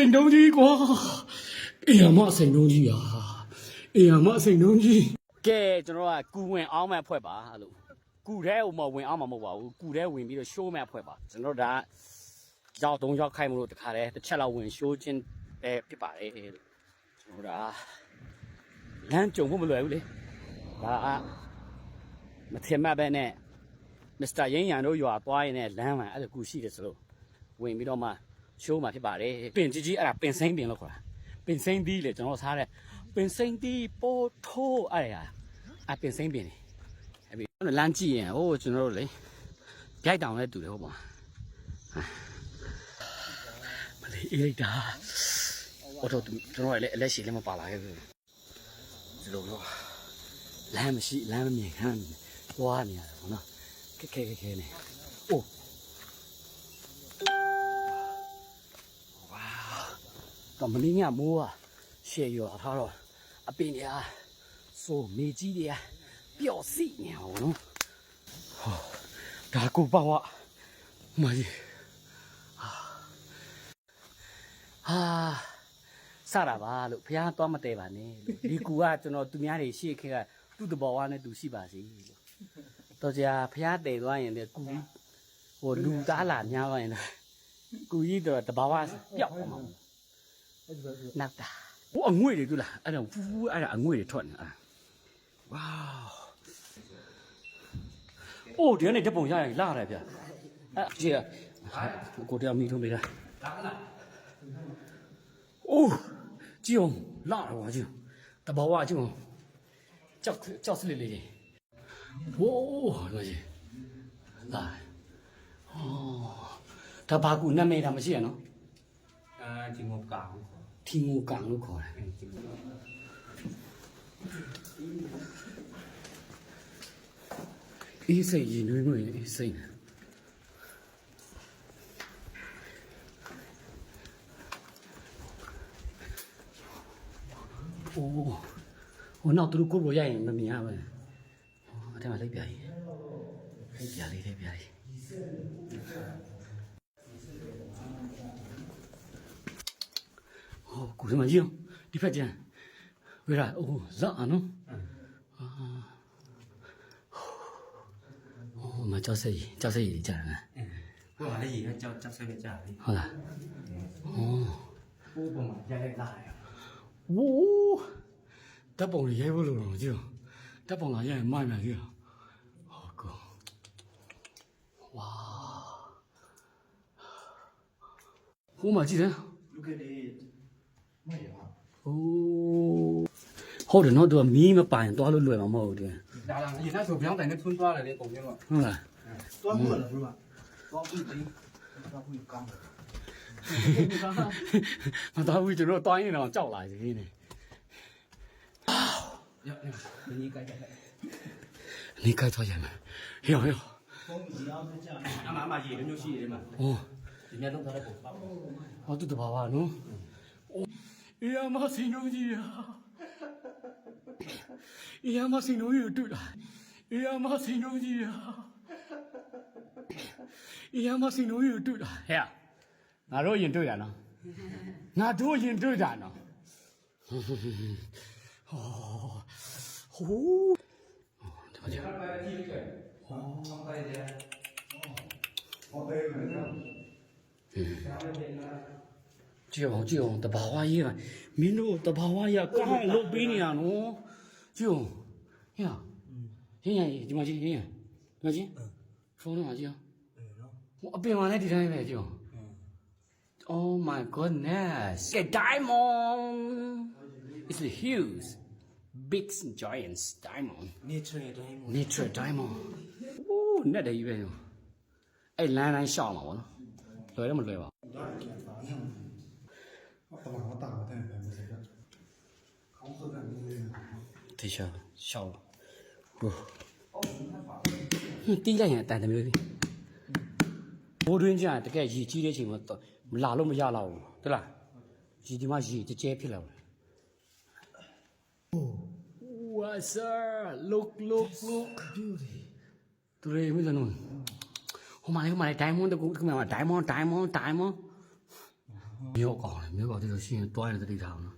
စိန်တုံးကြီးကွာအေးရမစိန်တုံးကြီးဟာအေးရမစိန်တုံးကြီးကဲကျွန်တော်ကကူဝင်အောင်မဲ့ဖွဲ့ပါအဲ့လိုကူထဲဟိုမဝင်အောင်မှာမဟုတ်ပါဘူးကူထဲဝင်ပြီးတော့ရှိုးမဲ့ဖွဲ့ပါကျွန်တော်ဒါရောက်သုံးရောက်ခိုင်းမလို့တခါတည်းတစ်ချက်လောက်ဝင်ရှိုးခြင်းပဲဖြစ်ပါတယ်လို့ကျွန်တော်ဒါလမ်းကြုံဖို့မလွယ်ဘူးလေဒါကမထင်မှတ်ပဲနဲ့မစ္စတာရင်းရန်တို့ရွာသွားရင်လည်းလမ်းမှာအဲ့လိုကူရှိတယ်ဆိုလို့ဝင်ပြီးတော့မှ ရှိုးမှာဖြစ်ပါတယ်ပင်ကြီးကြီးအဲ့ဒါပင်စိမ့်ပင်လို့ခေါ်တာပင်စိမ့်သီးလေကျွန်တော်စားတဲ့ပင်စိမ့်သီးပို့ထိုးအဲ့ဒါအပင်စိမ့်ပင်လေအဲ့ပြီးလမ်းကြည့်ရင်ဟိုကျွန်တော်တို့လေကြိုက်တောင်လဲတူတယ်ဟုတ်ပါမလေးအေးလိုက်တာဟိုတော့ကျွန်တော်လည်းအလက်ရှိလည်းမပါလာခဲ့ဘူးဒီလိုတော့လမ်းမရှိလမ်းမမြင်ခမ်းသွားနေရတယ်ဟုတ်နော်ခက်ခဲခက်ခဲနေအိုး တော့မင်းညမိုးอ่ะရှေ့ရောထားတော့အပင်ညာစိုးမေကြီးတွေကပျော့စီနေအောင်နော်ဟောဒါကိုပေါ့ဝမကြီးဟာစတာပါလို့ဘုရားသွားမတဲပါနဲ့လို့ဒီကူကကျွန်တော်သူများတွေရှေ့ခေတ်ကသူ့တဘောဝါနဲ့သူရှိပါစေလို့တော့ကြာဘုရားတည်သွားရင်လည်းကူကြီးဟိုလူသားလာများသွားရင်လည်းကူကြီးတော့တဘာဝပျောက်သွားမှာ နောက်တာဟိုအငွေ့တွေတွေ့လားအဲ့ဒါဖူးဖူးအဲ့ဒါအငွေ့တွေထွက်နေတာဝေါအိုးဒီကနေဓာတ်ပုံရရင်လာရတယ်ဗျအဲ့ကြည့်ရကိုတရားမီထုံးပေးတာအိုးကြည့်အောင်လာတော့ကြည့်တဘာဝကြည့်အောင်ကြောက်ကြောက်စလေးလေးတွေဝိုးလို့ကြည့်လာဟောဒါဘာကူနာမည်တာမရှိရနော်အာဒီမောကောင် ထီငူကန်လို့ခေါ်တယ်ဒီမောအေးစိတ်ရင်နွေးနွေးအေးစိတ်နေအိုးဟိုနောက်သူတို့ကိုယ်ပေါ်ရရင်မမြင်ရဘူးဟောအဲ့ဒါမှလိပ်ပြကြီးလိပ်ပြလေးလိပ်ပြ ဇမကြီးအောင်ဒီဖက်ကျန်ဝေရာအိုးဇာအနော်ဟိုမှာကြောက်စိတ်ကြောက်စိတ်ကြီးကြတာလားဟိုမှာလည်းရေကကြောက်ကြောက်စိတ်ပဲကြတာလေဟုတ်လားဟိုဟိုပုံမှာရိုက်လိုက်လာတယ်ဝိုးတပ်ပုံရိုက်ဖို့လိုတော့ကြည့်အောင်တပ်ပုံလာရိုက်မိုက်မယ်ကြည့်အောင်ဟောကောဝါဟိုမှာကြည့်တယ်လူကလေး 好的，那都米没办，多少乱嘛冇的， ဒါလားရေသားဆိုပြောင်းတိုင်နဲ့ထွန်းသွားတယ်လေပုံမျိုးတော့ 好了， သွားမှုလားတို့ကသွားမှုတင်းသွားမှုကောင်းတယ် 那他会就说端一张照来的呢， ရရဒီကြီးကြိုက်ကြိုက် 你该多少钱没？有有， ဖုန်းကြီးအောင်ကြတယ် အမအမရေမျိုးရှိတယ်မှာ 哦。 ဒီနေ့တော့လည်းပုံပါ 我肚子爸爸喏，哎呀妈，心 အေးရမစင်တို့ကြီးကိုတွေ့တာအေးရမစင်တို့ကြီးရာအေးရမစင်တို့ကြီးကိုတွေ့တာဟဲ့ငါတို့ရင်တွေ့တာနော်ငါတို့ရင်တွေ့တာနော်ဟောဟိုးဒါကြပါတိကျဟောဆောင်ပါရဲ့ဟောပေးမယ်နော်ကြည့်အောင်ကြည့်အောင်တဘာဝရေးကမင်းတို့တဘာဝရေးကောင်းလုပ်ပေးနေရနော် ကြည့်အောင်ဟဲ့ဟင်းရဒီမှာကြည့်ဟင်းရဒီမှာကြည့်ဖုန်းထဲမှာကြည့်အောင်ဟိုအပင်မှာလည်းဒီတိုင်းပဲကြည့်အောင် Oh my goodness a diamond it's a huge big giant diamond နေချရတိုင်း nature diamond โอ้နဲ့တည်းကြီးပဲရောအဲ့လမ်းတိုင်းရှောင်းမှာဗောနော်လွယ်တော့မလွယ်ပါဘူးပမာမတာတဲ့ပဲမစရခေါင်းဆုံးကနေ တေချာရှောင်းဟိုတီးလိုက်ရင်အတန်တမျိုးပြီဘိုးတွင်းကျတကယ်ရည်ကြီးတဲ့အချိန်မှာလာလို့မရတော့ဘူးတလားရည်ဒီမှာရည်ကြဲကြဲဖြစ်လာတယ် Wow, sir. Look, look, look. Beauty. Today, me don't know. Humai, humai, diamond, the good, humai, diamond, diamond, diamond. မြောက်ကောင်လေမြောက်ကောင်တိလို့ရှိရင်တွားရတဲ့တိထားအောင်နော်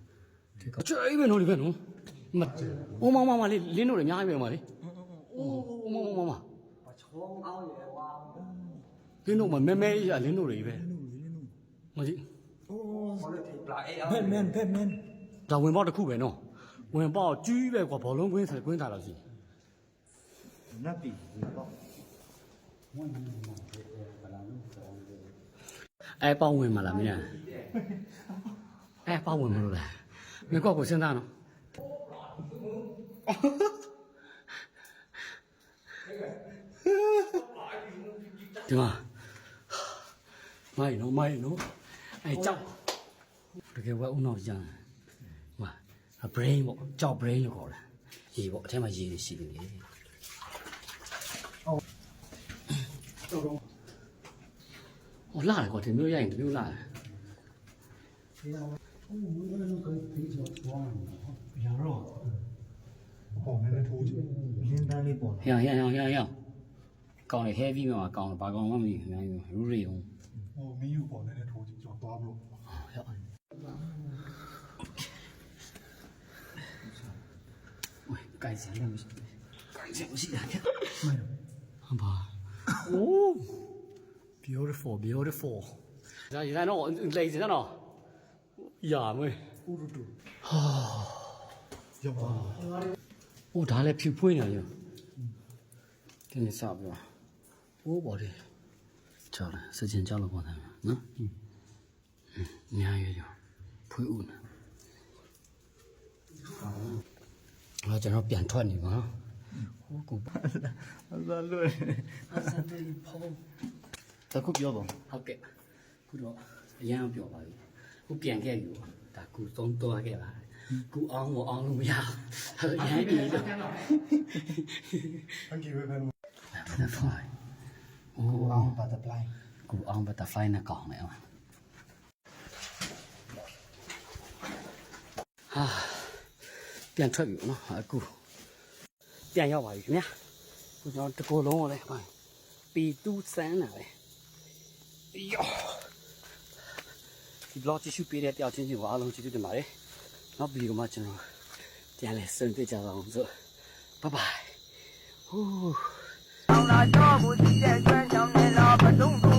ဒီကောင်ကျိမ့်မယ်နော်ဒီဘက်နော် မအိုးမမမလေးလင်းတို့လည်းအများကြီးပဲမလေးအိုးမမမမချောင်းအောင်ရဝါလင်းတို့မမဲမဲကြီးကလင်းတို့တွေပဲမကြီးဟောလေထိပလာအေးအောင်ဖက်မန်ဖက်မန်ဒါဝင်ပေါက်တစ်ခုပဲနော်ဝင်ပေါက်ကြီးပဲကွာဘောလုံးကွင်းဆိုင်ကွင်းထားလို့ရှိနတ်ပြီပေါ့အဲပေါက်ဝင်မလားမင်းအဲပေါက်ဝင်မလို့လားမင်းကောက်ကိုစဉ်းစားနော် ဒီမှာမိုင်းနော်မိုင်းနော်အဲကြောက်တကယ်ဝဲဦးနောက်ရမ်းမှာ brain ပေါ့ကြောက် brain လို့ခေါ်တာရေပေါ့အထက်မှာရေတွေရှိနေတယ်ဟောလာတယ်ကွာဒီမျိုးရရင်ဒီမျိုးလာတယ် ရတော့ပေါ့နည်းနည်းထိုးကြည့်လင်းသားလေးပေါ့ ဟဲ့ဟဲ့ဟဲ့ဟဲ့ဟဲ့ကောင်းတယ် heavy မှာကောင်းတယ်ဘာကောင်းမှမသိဘူးအများကြီးရူရီအောင်ဟိုမင်းယူပေါ်နေတဲ့ထိုးကြည့်ကျွန်တော်သွားမလို့ဟဲ့ဝေးကြိုက်စရာလည်းမရှိဘူးကြိုက်စရာမရှိတာကြဟမ်ပါ Oh beautiful beautiful ဒါရတော့လေစနော်ရာမွေးရောက်ပါ။အိုးဒါလည်းဖြူဖွေးနေရော။ ဒီနေ့စပြီးတော့။အိုးဘော်ဒီ။ချောင်းစကြင်ကြောက်လို့ပေါ်တယ်နော်။အများကြီးရောဖွေးဦးနေ။ဟာကျွန်တော်ပြန်ထွက်နေပါနော်။ဟိုကူပါအသာလွယ်အသာလွယ်ပေါ့တခုပြောတော့ဟုတ်ကဲ့။ခုတော့အရန်ပြောပါပြီ။ခုပြန်ခဲ့ယူ။ဒါကူသုံးတော့ခဲ့ပါ။ကူအောင်မအောင်လို့မရဘူး။အဲ့အရန်ပြီတော့ Thank you very much butterfly အိုးအောင်ဘတ်တဖလိုင်းကူအောင် butterfly နဲ့ကောင်းတယ်ဟာဟာပြန်ထွက်ပြီနော်အခုပြန်ရောက်ပါပြီခင်ဗျာခုကျွန်တော်တကိုယ်လုံးကိုလည်းဟိုပီတူးစမ်းတာပဲယောဒီ blog ကြည့်ရှုပေးတဲ့တယောက်ချင်းချင်းကိုအားလုံးကျေးဇူးတင်ပါတယ်နောက်ဗီဒီယိုမှာကျွန်တော်ပြန်လဲဆုံတွေ့ကြပါအောင်ဆို bye bye ဟူးအောင် လာတော့ဘူးရှိတဲ့ကျွမ်းကြောင်းနဲ့တော့ဘလုံး